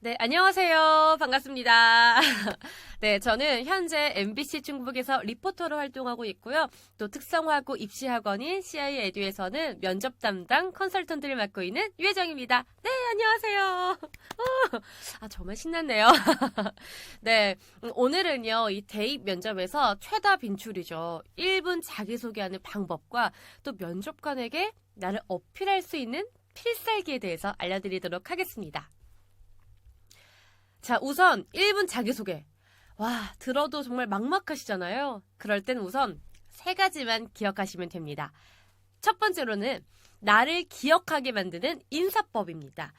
네, 안녕하세요. 반갑습니다. 네, 저는 현재 MBC 중북에서 리포터로 활동하고 있고요. 또 특성화고 입시학원인 CI 에듀에서는 면접 담당 컨설턴트를 맡고 있는 유혜정입니다. 네, 안녕하세요. 어, 아, 정말 신났네요. 네, 음, 오늘은요, 이 대입 면접에서 최다 빈출이죠. 1분 자기소개하는 방법과 또 면접관에게 나를 어필할 수 있는 필살기에 대해서 알려드리도록 하겠습니다. 자, 우선 1분 자기소개. 와, 들어도 정말 막막하시잖아요. 그럴 땐 우선 세 가지만 기억하시면 됩니다. 첫 번째로는 나를 기억하게 만드는 인사법입니다.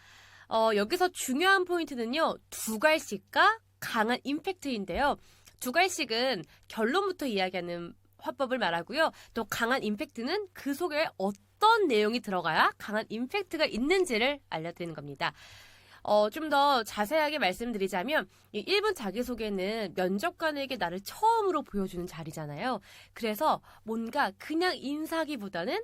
어, 여기서 중요한 포인트는요, 두갈씩과 강한 임팩트인데요. 두갈씩은 결론부터 이야기하는 화법을 말하고요. 또 강한 임팩트는 그 속에 어떤 내용이 들어가야 강한 임팩트가 있는지를 알려드리는 겁니다. 어, 좀 더 자세하게 말씀드리자면, 이 1분 자기소개는 면접관에게 나를 처음으로 보여주는 자리잖아요. 그래서 뭔가 그냥 인사기보다는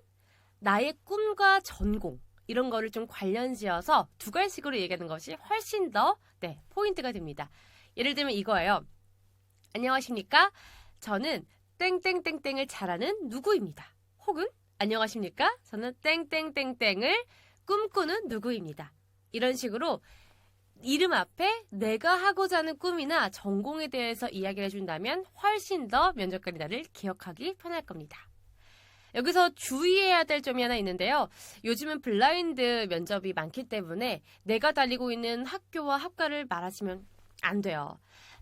나의 꿈과 전공, 이런 거를 좀 관련 지어서 두 갈식으로 얘기하는 것이 훨씬 더, 네, 포인트가 됩니다. 예를 들면 이거예요. 안녕하십니까? 저는 땡땡땡땡을 잘하는 누구입니다. 혹은 안녕하십니까? 저는 땡땡땡땡을 꿈꾸는 누구입니다. 이런 식으로 이름 앞에 내가 하고자 하는 꿈이나 전공에 대해서 이야기를 해준다면 훨씬 더 면접관이 나를 기억하기 편할 겁니다. 여기서 주의해야 될 점이 하나 있는데요. 요즘은 블라인드 면접이 많기 때문에 내가 달리고 있는 학교와 학과를 말하시면 안 돼요.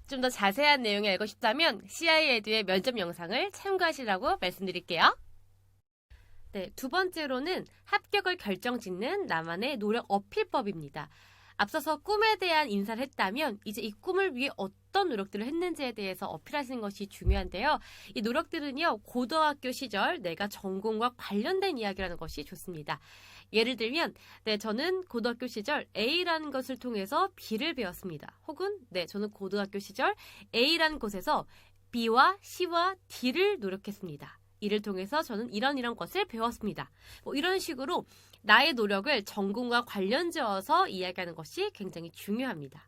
좀 더 자세한 내용이 알고 싶다면 CI 에듀의 면접 영상을 참고하시라고 말씀드릴게요. 네, 두 번째로는 합격을 결정짓는 나만의 노력 어필법입니다. 앞서서 꿈에 대한 인사를 했다면 이제 이 꿈을 위해 어떤 노력들을 했는지에 대해서 어필하시는 것이 중요한데요. 이 노력들은요, 고등학교 시절 내가 전공과 관련된 이야기라는 것이 좋습니다. 예를 들면, 네, 저는 고등학교 시절 A라는 것을 통해서 B를 배웠습니다. 혹은, 네, 저는 고등학교 시절 A라는 곳에서 B와 C와 D를 노력했습니다. 이를 통해서 저는 이런 이런 것을 배웠습니다. 뭐 이런 식으로 나의 노력을 전공과 관련 지어서 이야기하는 것이 굉장히 중요합니다.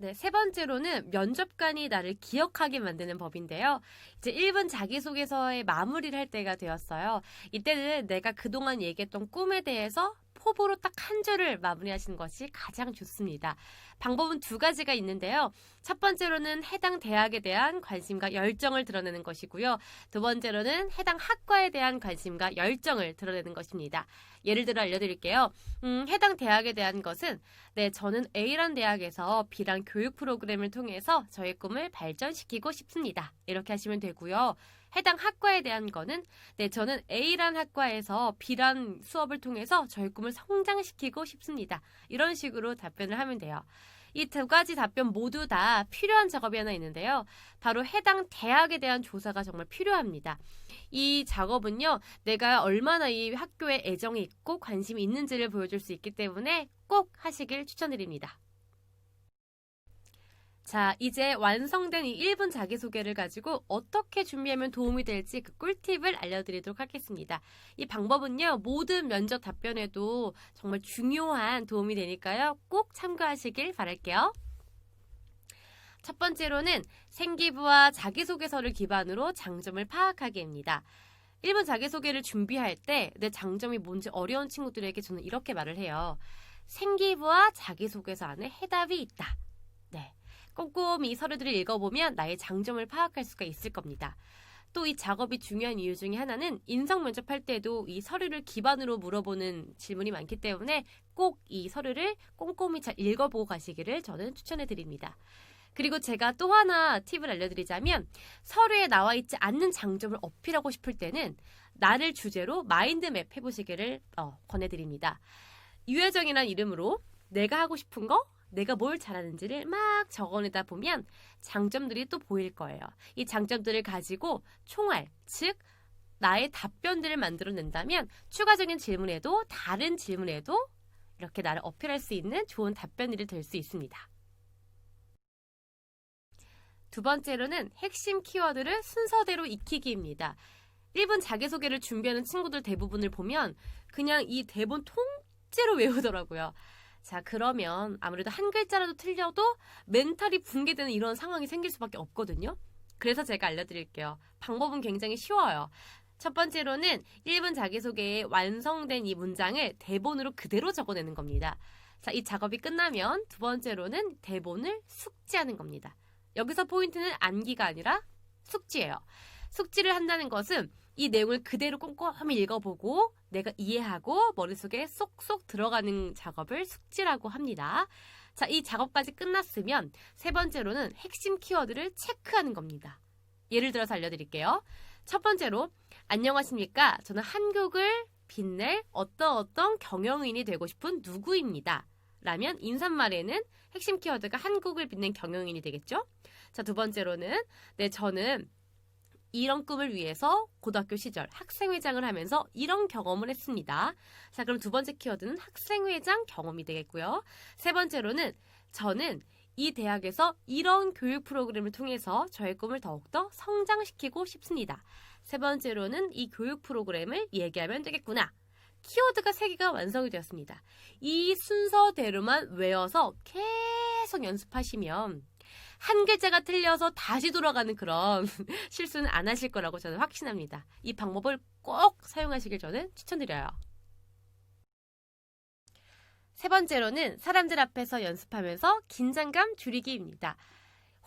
네, 세 번째로는 면접관이 나를 기억하게 만드는 법인데요. 이제 1분 자기소개서의 마무리를 할 때가 되었어요. 이때는 내가 그동안 얘기했던 꿈에 대해서 포부로 딱 한 줄을 마무리하시는 것이 가장 좋습니다. 방법은 두 가지가 있는데요. 첫 번째로는 해당 대학에 대한 관심과 열정을 드러내는 것이고요. 두 번째로는 해당 학과에 대한 관심과 열정을 드러내는 것입니다. 예를 들어 알려드릴게요. 음, 해당 대학에 대한 것은 네, 저는 A란 대학에서 B란 교육 프로그램을 통해서 저의 꿈을 발전시키고 싶습니다. 이렇게 하시면 되고요. 해당 학과에 대한 거는 네, 저는 A란 학과에서 B란 수업을 통해서 저의 꿈을 성장시키고 싶습니다. 이런 식으로 답변을 하면 돼요. 이 두 가지 답변 모두 다 필요한 작업이 하나 있는데요. 바로 해당 대학에 대한 조사가 정말 필요합니다. 이 작업은요, 내가 얼마나 이 학교에 애정이 있고 관심이 있는지를 보여줄 수 있기 때문에 꼭 하시길 추천드립니다. 자, 이제 완성된 이 1분 자기소개를 가지고 어떻게 준비하면 도움이 될지 그 꿀팁을 알려드리도록 하겠습니다. 이 방법은요, 모든 면접 답변에도 정말 중요한 도움이 되니까요, 꼭 참고하시길 바랄게요. 첫 번째로는 생기부와 자기소개서를 기반으로 장점을 파악하기입니다. 1분 자기소개를 준비할 때 내 장점이 뭔지 어려운 친구들에게 저는 이렇게 말을 해요. 생기부와 자기소개서 안에 해답이 있다. 네. 꼼꼼히 서류들을 읽어보면 나의 장점을 파악할 수가 있을 겁니다. 또 이 작업이 중요한 이유 중에 하나는 인성 면접할 때도 이 서류를 기반으로 물어보는 질문이 많기 때문에 꼭 이 서류를 꼼꼼히 잘 읽어보고 가시기를 저는 추천해 드립니다. 그리고 제가 또 하나 팁을 알려드리자면 서류에 나와 있지 않는 장점을 어필하고 싶을 때는 나를 주제로 마인드맵 해보시기를 어, 권해드립니다. 유혜정이라는 이름으로 내가 하고 싶은 거, 내가 뭘 잘하는지를 막 적어내다 보면 장점들이 또 보일 거예요. 이 장점들을 가지고 총알, 즉 나의 답변들을 만들어낸다면 추가적인 질문에도 다른 질문에도 이렇게 나를 어필할 수 있는 좋은 답변들이 될 수 있습니다. 두 번째로는 핵심 키워드를 순서대로 익히기입니다. 1분 자기소개를 준비하는 친구들 대부분을 보면 그냥 이 대본 통째로 외우더라고요. 자, 그러면 아무래도 한 글자라도 틀려도 멘탈이 붕괴되는 이런 상황이 생길 수밖에 없거든요. 그래서 제가 알려드릴게요. 방법은 굉장히 쉬워요. 첫 번째로는 1분 자기소개에 완성된 이 문장을 대본으로 그대로 적어내는 겁니다. 자, 이 작업이 끝나면 두 번째로는 대본을 숙지하는 겁니다. 여기서 포인트는 암기가 아니라 숙지예요. 숙지를 한다는 것은 이 내용을 그대로 꼼꼼히 읽어보고 내가 이해하고 머릿속에 쏙쏙 들어가는 작업을 숙지라고 합니다. 자, 이 작업까지 끝났으면 세 번째로는 핵심 키워드를 체크하는 겁니다. 예를 들어서 알려드릴게요. 첫 번째로, 안녕하십니까. 저는 한국을 빛낼 어떤 어떤 경영인이 되고 싶은 누구입니다. 라면 인사말에는 핵심 키워드가 한국을 빛낸 경영인이 되겠죠? 자, 두 번째로는, 네, 저는 이런 꿈을 위해서 고등학교 시절 학생회장을 하면서 이런 경험을 했습니다. 자, 그럼 두 번째 키워드는 학생회장 경험이 되겠고요. 세 번째로는 저는 이 대학에서 이런 교육 프로그램을 통해서 저의 꿈을 더욱더 성장시키고 싶습니다. 세 번째로는 이 교육 프로그램을 얘기하면 되겠구나. 키워드가 세 개가 완성이 되었습니다. 이 순서대로만 외워서 계속 연습하시면 한 글자가 틀려서 다시 돌아가는 그런 실수는 안 하실 거라고 저는 확신합니다. 이 방법을 꼭 사용하시길 저는 추천드려요. 세 번째로는 사람들 앞에서 연습하면서 긴장감 줄이기입니다.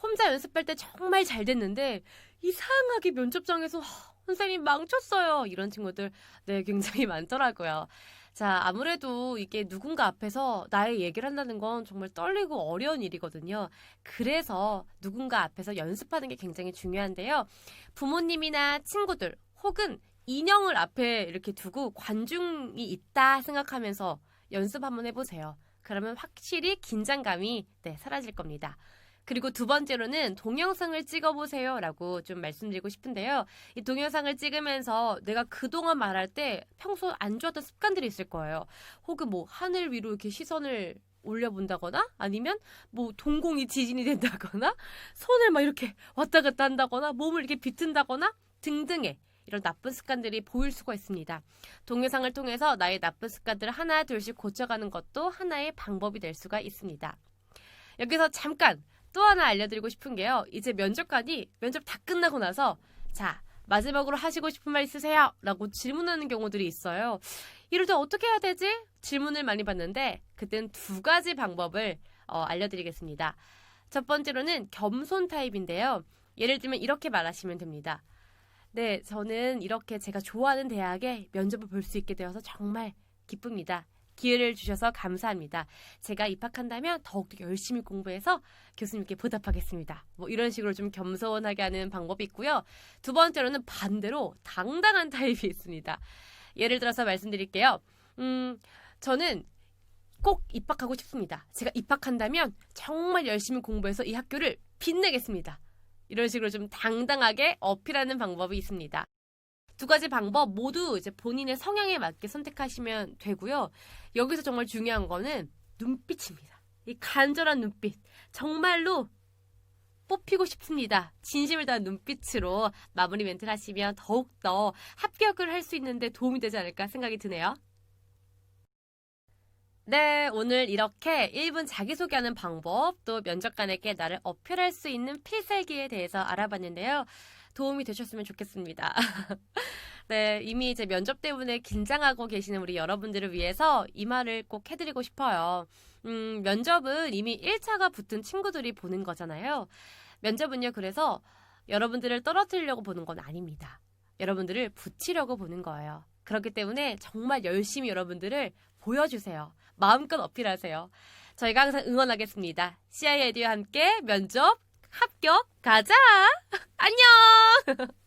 혼자 연습할 때 정말 잘 됐는데 이상하게 면접장에서 "하, 선생님 망쳤어요. 이런 친구들 네 굉장히 많더라고요. 자, 아무래도 이게 누군가 앞에서 나의 얘기를 한다는 건 정말 떨리고 어려운 일이거든요. 그래서 누군가 앞에서 연습하는 게 굉장히 중요한데요. 부모님이나 친구들 혹은 인형을 앞에 이렇게 두고 관중이 있다 생각하면서 연습 한번 해보세요. 그러면 확실히 긴장감이 네, 사라질 겁니다. 그리고 두 번째로는 동영상을 찍어보세요 라고 좀 말씀드리고 싶은데요. 이 동영상을 찍으면서 내가 그동안 말할 때 평소 안 좋았던 습관들이 있을 거예요. 혹은 뭐 하늘 위로 이렇게 시선을 올려본다거나 아니면 뭐 동공이 지진이 된다거나 손을 막 이렇게 왔다 갔다 한다거나 몸을 이렇게 비튼다거나 등등의 이런 나쁜 습관들이 보일 수가 있습니다. 동영상을 통해서 나의 나쁜 습관들을 하나 둘씩 고쳐가는 것도 하나의 방법이 될 수가 있습니다. 여기서 잠깐 또 하나 알려드리고 싶은 게요. 이제 면접관이 면접 다 끝나고 나서 자 마지막으로 하시고 싶은 말 있으세요? 라고 질문하는 경우들이 있어요. 이럴 때 어떻게 해야 되지? 질문을 많이 받는데 그땐 두 가지 방법을 어, 알려드리겠습니다. 첫 번째로는 겸손 타입인데요. 예를 들면 이렇게 말하시면 됩니다. 네, 저는 이렇게 제가 좋아하는 대학에 면접을 볼 수 있게 되어서 정말 기쁩니다. 기회를 주셔서 감사합니다. 제가 입학한다면 더욱더 열심히 공부해서 교수님께 보답하겠습니다. 뭐 이런 식으로 좀 겸손하게 하는 방법이 있고요. 두 번째로는 반대로 당당한 타입이 있습니다. 예를 들어서 말씀드릴게요. 음, 저는 꼭 입학하고 싶습니다. 제가 입학한다면 정말 열심히 공부해서 이 학교를 빛내겠습니다. 이런 식으로 좀 당당하게 어필하는 방법이 있습니다. 두 가지 방법 모두 이제 본인의 성향에 맞게 선택하시면 되고요. 여기서 정말 중요한 거는 눈빛입니다. 이 간절한 눈빛. 정말로 뽑히고 싶습니다. 진심을 다한 눈빛으로 마무리 멘트를 하시면 더욱더 합격을 할 수 있는데 도움이 되지 않을까 생각이 드네요. 네, 오늘 이렇게 1분 자기소개하는 방법, 또 면접관에게 나를 어필할 수 있는 필살기에 대해서 알아봤는데요. 도움이 되셨으면 좋겠습니다. 네, 이미 이제 면접 때문에 긴장하고 계시는 우리 여러분들을 위해서 이 말을 꼭 해드리고 싶어요. 음, 면접은 이미 1차가 붙은 친구들이 보는 거잖아요. 면접은요, 그래서 여러분들을 떨어뜨리려고 보는 건 아닙니다. 여러분들을 붙이려고 보는 거예요. 그렇기 때문에 정말 열심히 여러분들을 보여주세요. 마음껏 어필하세요. 저희가 항상 응원하겠습니다. CI 에듀와 함께 면접 합격 가자! 안녕!